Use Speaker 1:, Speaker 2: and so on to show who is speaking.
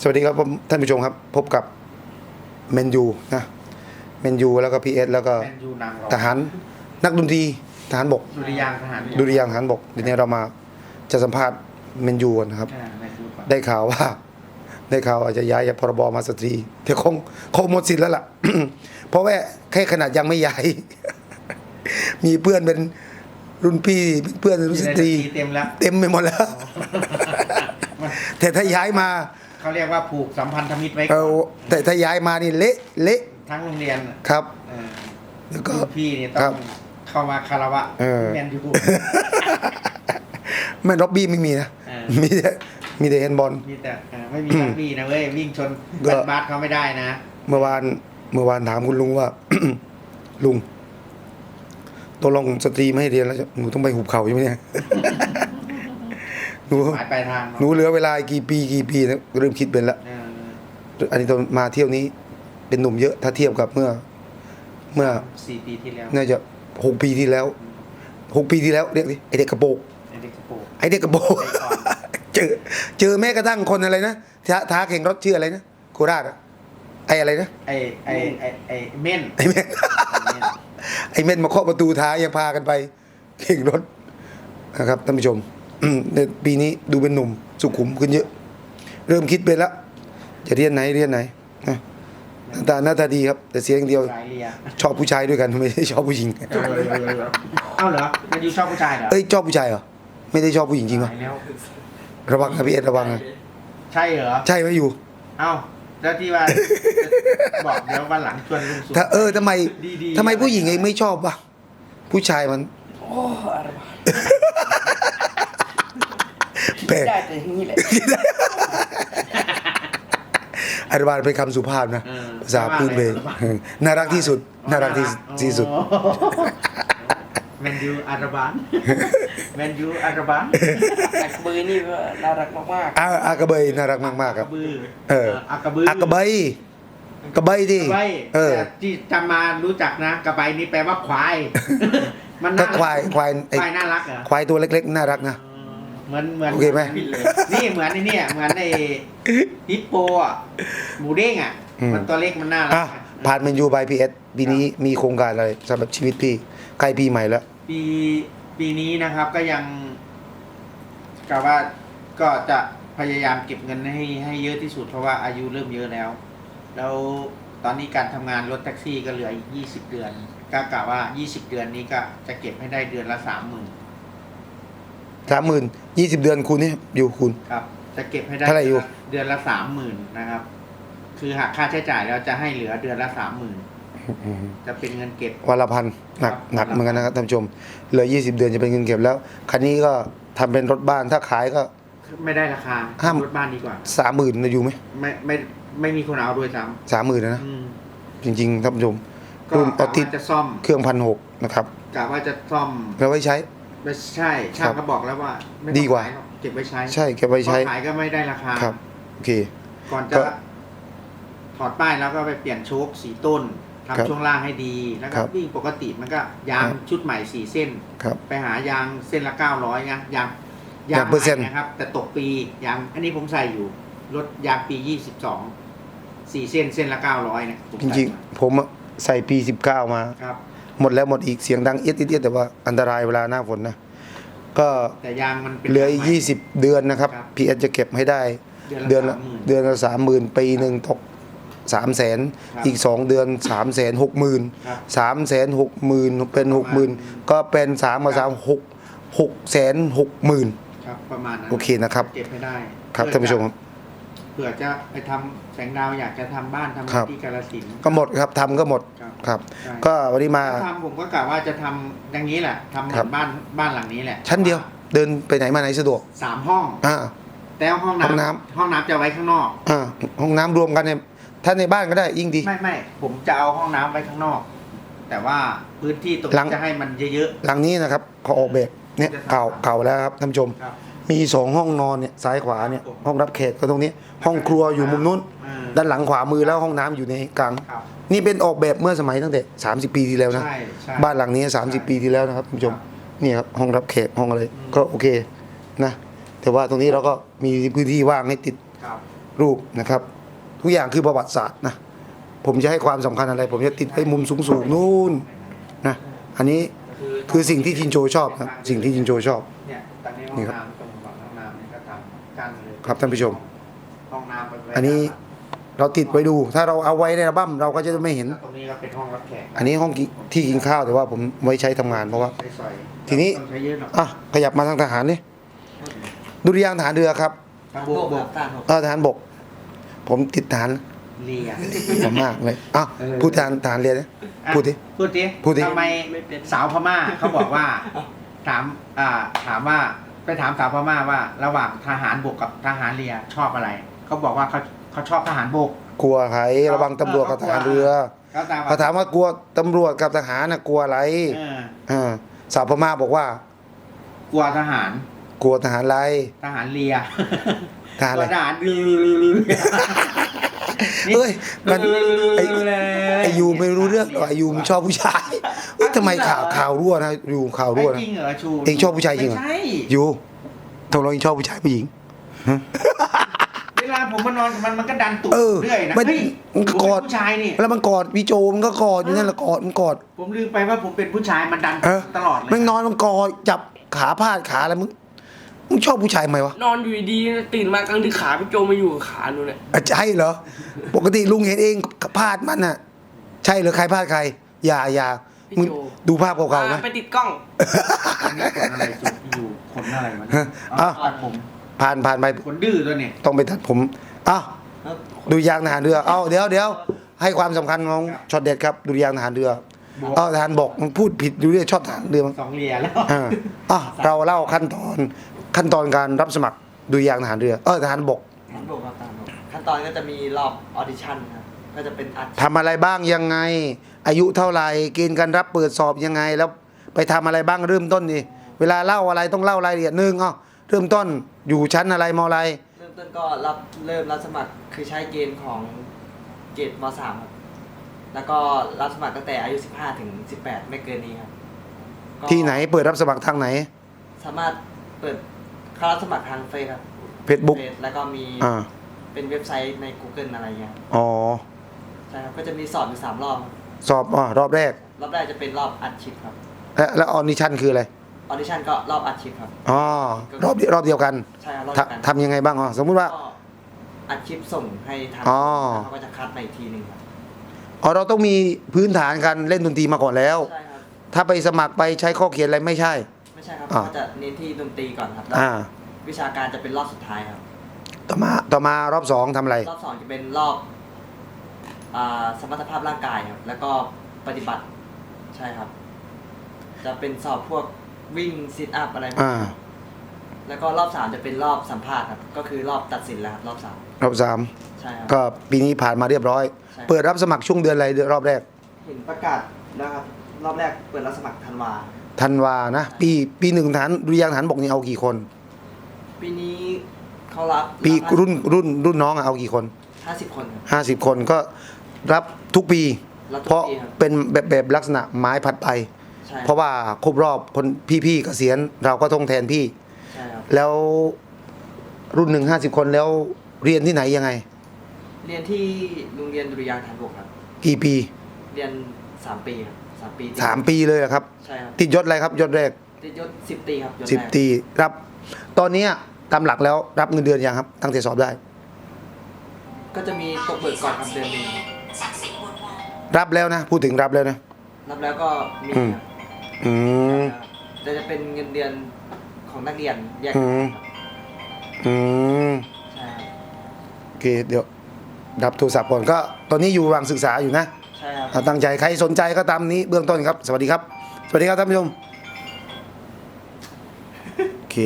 Speaker 1: สวัสดีครับผมท่านผู้ชมครับ พบกับเมนยูนะเมนยูแล้วก็พีเอสแล้วก็
Speaker 2: แมนยูนางรอง
Speaker 1: ทหารนักดนตรีทหารบก
Speaker 2: ดุริยางค์ทหาร
Speaker 1: ดุริยางค์ทหารบกเดี๋ยวนี้เรามาจะสัมภาษณ์เมนยูกันนะครับ
Speaker 2: อ่าแมนยูก่อน
Speaker 1: ได้ข่าวว่า ได้ข่าวอาจจะย้ายจากพรบมาสตรีแต่คงคงหมดสิทธิ์แล้วล่ะ เพราะว่าแค่ขนาดยังไม่ย้ายมีเพื่อนเป็นรุ่นพี่เพื่อนรุ่นสตรี
Speaker 2: เต็มแล้ว
Speaker 1: เต็มไปหมดแล้ว
Speaker 2: มัน
Speaker 1: แต่ถ้าย้ายมา
Speaker 2: เขาเรียกว่าผูกสัมพันธมิตรไว้
Speaker 1: เอ
Speaker 2: ก่อน
Speaker 1: อแต่ถ้าย้ายมานี่เละเละ
Speaker 2: ทั้งโรงเรียน
Speaker 1: ครับ
Speaker 2: เออ
Speaker 1: แล้วก็
Speaker 2: รุ่นพี่เนี่ยต้
Speaker 1: ครั
Speaker 2: อบงเข้ามาคารวะ
Speaker 1: เออ
Speaker 2: แมนยู
Speaker 1: แม่นร็อบบี้ไม่มีนะ
Speaker 2: เออ
Speaker 1: มีแต่มีแต่เฮนบอล
Speaker 2: มีแต่เออไม่มีรักบี้นะเว้ยวิ่งชน
Speaker 1: ก็
Speaker 2: แบดบาสเขาไม่ได้นะ
Speaker 1: เมื่อวานเมื่อวานถามคุณลุงว่า ลุงตัวลงสตรีไม่ให้เรียนแล้วจะหนูต้องไปหุบเขาใช่ไหมเนี่ย หนู
Speaker 2: หมายปลายทาง
Speaker 1: หนูเหลือเวลาอีกกี่ปีกี่ปีนะเริ่มคิดเป็นแล้ว
Speaker 2: เออ
Speaker 1: อันนี้ตอนมาเที่ยวนี้ เป็นหนุ่มเยอะถ้าเทียบกับเมื่อ เมื่อ
Speaker 2: สี่ปีที่แล้ว
Speaker 1: น่าจะหกปีที่แล้วหกปีที่แล้วเรียกดิไอเด็กกระโปรง
Speaker 2: ไอเด็กกระโปรง
Speaker 1: ไอเด็กกระโปรง
Speaker 2: ไปก่อน
Speaker 1: เจอเจอแม้กระทั่งคนอะไรนะท้าท้าแข่งรถชื่ออะไรนะโคราชอะไออะไรนะ
Speaker 2: ไอไอไอไอเม่น
Speaker 1: ไอเม่น ไอเม่นมาเคาะประตูท้ายยังพากันไปแข่งรถนะครับท่านผู้ชมอืม ในปีนี้ดูเป็นหนุ่มสุขุมขึ้นเยอะ เริ่มคิดเป็นละจะเรียนไหนเรียนไหนนะหน้าตาหน้าตาดีครับ แต่เสียอย่างเดียว
Speaker 2: สายเรีย
Speaker 1: ชอบผู้ชายด้วยกันไม่ได้ชอบผู้หญิง
Speaker 2: เอ้าเหรอแมนยูชอบผู้ชายเหรอ
Speaker 1: เอ้ยชอบผู้ชายเหรอไม่ได้ชอบผู้หญิงจริงปะ
Speaker 2: หายแล้ว
Speaker 1: ระวังนะพี่เอ็ดระวังนะ
Speaker 2: ใช่เหรอ
Speaker 1: ใช่ไหมอยู่
Speaker 2: เอ้าแล้วที่ว่าบอกเดี๋ยววันหลังชวนลุงสุ
Speaker 1: ถ้าเออทำไม
Speaker 2: ดีๆ
Speaker 1: ทำไมผู้หญิงเองไม่ชอบวะผู้ชายมัน
Speaker 3: โอ้อะไรวะ
Speaker 1: แปลก
Speaker 3: ได้แต่อย่างนี้แหละ
Speaker 1: อธิบายเป็นคำสุภาพนะ
Speaker 2: เออ
Speaker 1: ภาษาพื้นเบงเออน่ารักที่สุด น่ารักที่ที่สุด
Speaker 2: แมนยูอาราบานแมนยูอาราบาน
Speaker 3: อักบือนี่ว่าน่ารักมาก
Speaker 1: อาอากระเบยน่ารักมากๆครับ
Speaker 2: บือ
Speaker 1: เออ
Speaker 2: อากระบือ
Speaker 1: อากระเบยกระเบยดิ
Speaker 2: กระใบ
Speaker 1: เออ
Speaker 2: แต่ที่จำมารู้จักนะกระใบนี่แปลว่าควาย มัน
Speaker 1: ก็
Speaker 2: น่ารัก
Speaker 1: ควายควายไอ้
Speaker 2: ควายน่ารักเหรอ
Speaker 1: ควายตัวเล็กๆ น่ารักนะ
Speaker 2: เหมือนเหมือน
Speaker 1: โอเคไหม
Speaker 2: นี่เหมือนไอ้เนี่ยเหมือนไอ้ฮิปโปอะหมูเด้งอะ
Speaker 1: อืม
Speaker 2: มันตัวเล็กมันน่ารั
Speaker 1: อะ
Speaker 2: กอะ
Speaker 1: ผ่านเมนยูบายพีเอสปีนี้มีโครงการอะไรสำหรับชีวิตพี่ใกล้ปีใหม่แล้ว
Speaker 2: ปีปีนี้นะครับก็ยังกะว่าก็จะพยายามเก็บเงินให้ให้เยอะที่สุดเพราะว่าอายุเริ่มเยอะแล้ว แล้วตอนนี้การทำงานรถแท็กซี่ก็เหลืออีกยี่สิบเดือน ก็กะว่ายี่สิบเดือนนี้ก็จะเก็บให้ได้เดือนละสามหมื่น
Speaker 1: สามหมื่นยี่สิบเดือนคูณนี่อยู่คูณ
Speaker 2: ครับ จะเก็บให้ได้
Speaker 1: เท่าไหร่อยู่
Speaker 2: เดือนละสามหมื่นนะครับ คือหักค่าใช้จ่ายแล้วจะให้เหลือเดือนละสามหมื่นจะเป็นเงินเก็บ
Speaker 1: วันละพันหนัก
Speaker 2: ครับ
Speaker 1: หนักเหมือนกันนะครับท่านผู้ชมเหลือยี่สิบเดือนจะเป็นเงินเก็บแล้ว คันนี้ก็ทำเป็นรถบ้านถ้าขายก็
Speaker 2: ไม่ได้ราคา
Speaker 1: ห้าม
Speaker 2: รถบ้านดีกว่า
Speaker 1: สามหมื่นอยู่ไหม
Speaker 2: ไม่ไม่ไม่มีคนเอาด้วยซ้
Speaker 1: สามหมื่นนะำ
Speaker 2: อืม
Speaker 1: จริงๆท่านผู้ชม
Speaker 2: ก็
Speaker 1: รุ่นออติส
Speaker 2: กะว่าจะซ่อม
Speaker 1: เครื่องพันหกนะครับ
Speaker 2: กะว่าจะซ่อม
Speaker 1: แล้วไว้ใช้
Speaker 2: ไม่ใช่ช่า
Speaker 1: ครั
Speaker 2: ง
Speaker 1: บ
Speaker 2: ก็บอกแล้วว่าไม่ต้อง
Speaker 1: ดีกว่า
Speaker 2: ขยหรอกเก็บไว้ใช้
Speaker 1: ใช่เก็บไว้ใช้
Speaker 2: พอขายก็ไม่ได้ราคา
Speaker 1: ครับ โอเค
Speaker 2: ก่อน
Speaker 1: ก็
Speaker 2: จะถอดป้ายแล้วก็ไปเปลี่ยนโชคสีต้น
Speaker 1: ครับ
Speaker 2: ทำช่วงล่างให้ดีแล้วก็
Speaker 1: ครับ
Speaker 2: วิ่งปกติมันก็ยาง
Speaker 1: ครับ
Speaker 2: ชุดใหม่สี่เส้น
Speaker 1: ครับ
Speaker 2: ไปหายางเส้นละเก้าร้อยนะยาง
Speaker 1: ยางเปอร์เซ็นต์
Speaker 2: ใหม่นะครับ แต่ตกปียางอันนี้ผมใส่อยู่รถยางปียี่สิบสองสี่เส้นเส้นละเก้าร้อยนะผม
Speaker 1: จ
Speaker 2: ใส่
Speaker 1: ริงๆ ผมอะใส่ปีสิบเก้ามา
Speaker 2: ครับ
Speaker 1: หมดแล้วหมดอีกเสียงดังเอียดเอียดเอียดแต่ว่าอันตรายเวลาหน้าฝนนะก็
Speaker 2: แต่ยางมันเป็น
Speaker 1: เหลือา
Speaker 2: งใม่
Speaker 1: ยี่สิบเดือนนะครับ
Speaker 2: ครับ
Speaker 1: พีเอจะเก็บให้ได้
Speaker 2: เดื
Speaker 1: เดื
Speaker 2: อ
Speaker 1: อนน
Speaker 2: ละ
Speaker 1: ละ
Speaker 2: 30,000
Speaker 1: เดือนละสามหมื่นปีหนึ่งตกสามแสน
Speaker 2: ครับ
Speaker 1: อีกสองเดือนสามแสนหกหมื่น
Speaker 2: ครับ
Speaker 1: สามแสนหกหมื่นเป็นหกหมื่นก็เป็นสามกับสามหกหกแสนหกหมื่น
Speaker 2: ครับประมาณนั้น
Speaker 1: โอเคนะครับ
Speaker 2: เก็บให้ได้
Speaker 1: ครับ
Speaker 2: เพื่อ
Speaker 1: ท่านผู้ชมครับ
Speaker 2: เผื่อจะไปทำแสงดาวอยากจะทำบ้านทำ
Speaker 1: ครับ
Speaker 2: ที่กาลสินธุ์
Speaker 1: ก็หมดครับทำก็หมด
Speaker 2: ครับ
Speaker 1: ครับ
Speaker 2: ใช่
Speaker 1: ก็วันนี้มา
Speaker 2: ถ้าทำผมก็กะว่าจะทำอย่างนี้แหละทำเหมื
Speaker 1: ครั
Speaker 2: อบนบ้านบ้านหลังนี้แหละ
Speaker 1: ชั้นเดียวเดินไปไหนมาไหนสะดวก
Speaker 2: สามห้อง
Speaker 1: อ่า
Speaker 2: แต่ห้อง
Speaker 1: ห้องน้
Speaker 2: น้ำห้องน้ำจะไว้ข้างนอก
Speaker 1: อ่าห้องน้ำรวมกันเนี่ยถ้าในบ้านก็ได้ยิ่งดี
Speaker 2: ไม่ไม่ผมจะเอาห้องน้ำไว้ข้างนอก แต่ว่าพื้นที่ตรง
Speaker 1: หลัง
Speaker 2: นี้จะให้มันเยอะ
Speaker 1: หลังนี้นะครับเขาออกแบบเนี่ย
Speaker 2: จะทำ
Speaker 1: เก่าเก่าแล้วครับท่านผู้ชม
Speaker 2: ๆครับ
Speaker 1: มีสองห้องนอนเนี่ยซ้ายขวาเนี่ยห้องรับแขกก็ตรงนี้ ห้องครัวอยู่มุมนู้น
Speaker 2: อืม
Speaker 1: ด้านหลังขวามือแล้วห้องน้ำอยู่ในกลาง
Speaker 2: ครับ
Speaker 1: นี่เป็นออกแบบเมื่อสมัยตั้งแต่ 30 ปีที่แล้วนะ
Speaker 2: ใช่ใช่
Speaker 1: บ้านหลังนี้ 30 ปีที่แล้วนะครับท่านผู้ชม
Speaker 2: ครับ
Speaker 1: นี่ครับห้องรับแขกห้องอะไร
Speaker 2: อืม
Speaker 1: ก็โอเคนะแต่ว่าตรงนี้เราก็มีพื้นที่ว่างให้ติด
Speaker 2: ครับ
Speaker 1: รูปนะครับ ทุกอย่างคือประวัติศาสตร์นะ ผมจะให้ความสำคัญอะไร ผมจะติดไว้มุมสูงๆนู่นนะอันนี้คือสิ่งที่จินโจชอบครับสิ่งที่จินโจชอบ
Speaker 2: เนี่ยตอนนี้ห้อ
Speaker 1: นี่
Speaker 2: ง
Speaker 1: ครับ
Speaker 2: น้ำ
Speaker 1: ครับท่านผู้ชม
Speaker 2: ห้องน้ำไปไว้
Speaker 1: อันนี้เราติดไว้ดู ถ้าเราเอาไว้ในอัลบั้มเราก็จะไม่เห็น
Speaker 2: ตรงนี้ก็เป็นห้องรับแขก
Speaker 1: อันนี้ห้องกิที่กินข้าวแต่ว่าผมไว้ใช้ทำงานเพราะว่า
Speaker 2: ใช้สอย
Speaker 1: ทีนี้
Speaker 2: ต้องใช้เยอะหน่อย
Speaker 1: อะขยับมาทางทหารนี่ดุริยางค์ทหารเรือครับ
Speaker 2: ทางบวกบวก
Speaker 3: ตามผม
Speaker 1: เออทหารบก ผมติดทหาร
Speaker 2: เรีย
Speaker 1: ผมมากเลยอ้าว
Speaker 2: เออ
Speaker 1: พูดทหารทหารเรือนะพูดดิ
Speaker 2: พูดดิ
Speaker 1: พูดดิ
Speaker 2: ทำไมสาวพม่าเขาบอกว่า ถามอ่าถามว่า ไปถามสาวพม่าว่าระหว่างทหารบกกับทหารเรือชอบอะไร เขาบอกว่าเขาเขาชอบทหารบก
Speaker 1: กลัวใครระวังตำรวจกับทหารเรือ
Speaker 2: เขาถาม
Speaker 1: เขาถามว่ากลัวตำรวจกับทหารนะกลัวอะไร
Speaker 2: เออ
Speaker 1: อ่าสาวพม่าบอกว่า
Speaker 2: กลัวทหาร
Speaker 1: กลัวทหารอะไร
Speaker 2: ทหารเรือ
Speaker 1: ทหารอะไร
Speaker 2: กลัวทหารเรือ เรือเรือ
Speaker 1: เอ้ยมันไอ้ไอยูไม่รู้เรื่องหรอกไอยูมันชอบผู้ชายเอ้ยทำไมข่าวข่าวรั่วนะยูข่าวรั่ว
Speaker 2: ไม่
Speaker 1: นะ
Speaker 2: จริงเหรอชู
Speaker 1: เองชอบผู้ชายจริงเหรอ
Speaker 2: ไม่ใช่
Speaker 1: ยูตกลงเองชอบผู้ชายผู้หญิง
Speaker 2: เวลาผมมานอนกับมันมันก็ดันตูด
Speaker 1: เออ
Speaker 2: เรื่อยนะ
Speaker 1: มัน
Speaker 2: เฮ้ย
Speaker 1: มันก็
Speaker 2: ผม
Speaker 1: กอด
Speaker 2: เป็นผู้ชายนี่
Speaker 1: แล้วมันกอดพี่โจมันก็กอดอยู่นั่นแหละกอดมันกอด
Speaker 2: ผมลืมไปว่าผมเป็นผู้ชายมันดัน
Speaker 1: เออ
Speaker 2: ตลอดเลย
Speaker 1: มันนอนมันกอดจับขาพาดขาอะไรมึง มึงชอบผู้ชายไหมวะ
Speaker 3: นอนอยู่ดีๆตื่นมากลางดึกขาพี่โจมาอยู่กับขาหนูเนี่ย
Speaker 1: อะใช่เหรอ ปกติลุงเห็นเองพาดมันน่ะ ใช่เหรือใครพาดใคร อย่าอย่ามึงดูภาพเก่าๆไหม
Speaker 3: อ่ไปติดกล้อง
Speaker 2: อันนี้ขนอะไรจุดอยู่ขนอะไรวะ
Speaker 1: ฮะ
Speaker 2: อ๋อ
Speaker 1: อ้าว
Speaker 2: ตัดผม
Speaker 1: ผ่านผ่านไป
Speaker 2: ขนดื้อด้วยเนี่ย
Speaker 1: ต้องไปตัดผมอ้าวดูยางทหารเรือ เอาเดี๋ยวเดี๋ยวให้ความสำคัญของช็อตเด็ดครับดูยางทหารเรือ เอาทหารบอกมันพูดผิดดูเรื่องชอบทหารเรือมั้ง
Speaker 2: สองเรียแล้ว
Speaker 1: อ่าอะเราเล่าขั้นตอน ขั้นตอนการรับสมัครดูยางทหารเรือเออทหารบก
Speaker 4: ตามผมครับตามผมขั้นตอนก็จะมีรอบออดิชั่นครับก็จะเป็นอัด
Speaker 1: ทำอะไรบ้างยังไง อายุเท่าไหร่เกณฑ์การรับเปิดสอบยังไง แล้วไปทำอะไรบ้างเริ่มต้นดิเวลาเล่าอะไรต้องเล่ารายละเอียดหนึ่งอะเริ่มต้นอยู่ชั้นอะไรมอะไร
Speaker 4: เริ่มต้นก็รับเริ่มรับสมัครคือใช้เกณฑ์ของเกรดม .3 ครับแล้วก็รับสมัครตั้งแต่อายุ 15 ถึง 18 ไม่เกินนี้ครับก็
Speaker 1: ที่ไหนเปิดรับสมัครทางไหน
Speaker 4: สามารถเปิด เข้ารับสมัครทางเฟซครับ
Speaker 1: Facebook
Speaker 4: เฟซแล้วก็มี
Speaker 1: อ่า
Speaker 4: เป็นเว็บไซต์ใน Google อะไรเงี้ยครับ
Speaker 1: อ๋อ
Speaker 4: ใช่ครับก็จะมีสอบอยู่สามรอบครับ
Speaker 1: สอบอ่ารอบแรก
Speaker 4: รอบแรกจะเป็นรอบอัดชิปครับ
Speaker 1: และแล้วออนิชั่นคืออะไร
Speaker 4: ออดิชั่นก็รอบอัดชิปครับ
Speaker 1: อ๋อรอบเดียวรอบเดียวกัน
Speaker 4: ใช่ครับรอบ
Speaker 1: ท
Speaker 4: เดียวกันำ
Speaker 1: ทำยังไงบ้างอ๋อสมมุติว่า
Speaker 4: ก็อัดคลิปส่งให้ทาง
Speaker 1: อ๋อ
Speaker 4: แล้วเขาก็จะคัดมาอีกทีหนึ่งครับ
Speaker 1: อ๋อเราต้องมีพื้นฐานการเล่นดนตรีมาก่อนแล้ว
Speaker 4: ใช่ครับ
Speaker 1: ถ้าไปสมัครไปใช้ข้อเขียนอะไรไม่ใช่
Speaker 4: ไม่ ใช่ครับ
Speaker 1: อ่า
Speaker 4: เขาจะเน้นที่ดนตรีก่อนครับแล้ว
Speaker 1: อ่า
Speaker 4: วิชาการจะเป็นรอบสุดท้ายครับ
Speaker 1: ต่อมาต่อมารอบสองทำอะไร
Speaker 4: รอบสองจะเป็นรอบอ่าสมรรถภาพร่างกายครับ แล้วก็ปฏิบัติใช่ครับ จะเป็นสอบพวกวิ่งซิทอัพอะไรพวก
Speaker 1: อ่า
Speaker 4: นี้แล้วก็รอบสามจะเป็นรอบสัมภาษณ์ครับ ก็คือรอบตัดสินแล้วครับรอบสาม
Speaker 1: รอบสาม
Speaker 4: ใช่ครับ
Speaker 1: ก็ปีนี้ผ่านมาเรียบร้อย
Speaker 4: ใช่
Speaker 1: เปิดรับสมัครช่วงเดือนอะไรเดือนรอบแรก
Speaker 4: เห็นประกาศแล้วครับ รอบแรกเปิดรับสมัครธันวา
Speaker 1: ธันวานะ ปีปีหนึ่งฐานดุริยางค์ฐานบกนี่เอากี่คน
Speaker 4: ปีนี้เขารับ
Speaker 1: ปีรุ่นรุ่นรุ่นน้องอะเอากี่คน
Speaker 4: ห้าสิบคนครับ
Speaker 1: ห้าสิบคนก็รับทุกปี
Speaker 4: รับทุก
Speaker 1: เพราะ
Speaker 4: ปีครับ
Speaker 1: เป็นแบบแบบลักษณะไม้ผัดไป
Speaker 4: ใช่
Speaker 1: เพราะว่าครบรอบคนพี่ๆเกษียณเราก็ต้องแทนพี่
Speaker 4: ใช่ครับ
Speaker 1: แล้วรุ่นหนึ่งห้าสิบคนแล้วเรียนที่ไหนยังไง
Speaker 4: เรียนที่โรงเรียนดุริยางค์ฐานบกครับ
Speaker 1: กี่ปี
Speaker 4: เรียนสามปีครับ สามปีติด
Speaker 1: สามปีเลยเหรอครับ
Speaker 4: ใช่ครับ
Speaker 1: ติดยศอะไรครับยศแรก
Speaker 4: ติดยศสิบตีครับยศ
Speaker 1: สิบ
Speaker 4: แรก
Speaker 1: ตีรับ ตอนเนี้ยตามหลักแล้วรับเงินเดือนยังครับ ตั้งแต่สอบได้
Speaker 4: ก็จะมีตกเบิกก่อนครับเดือนหนึงครับ
Speaker 1: รับแล้วนะพูดถึงรับแล้วนะ
Speaker 4: รับแล้วก็มี
Speaker 1: อืม
Speaker 4: ครับ
Speaker 1: อืม
Speaker 4: แต่จะเป็นเงินเดือนของนักเรียนแยก
Speaker 1: อื
Speaker 4: กัน
Speaker 1: ม
Speaker 4: ครับ
Speaker 1: อืม
Speaker 4: ใช่ครับ
Speaker 1: โอเคเดี๋ยวดับโทรศัพท์ก่อนก็ ตอนนี้อยู่ระหว่างศึกษาอยู่นะ
Speaker 4: ใช่ครับ
Speaker 1: อ่าตั้งใจใครสนใจก็ตามนี้เบื้องต้นครับ สวัสดีครับ สวัสดีครับท่านผู้ชมโอเค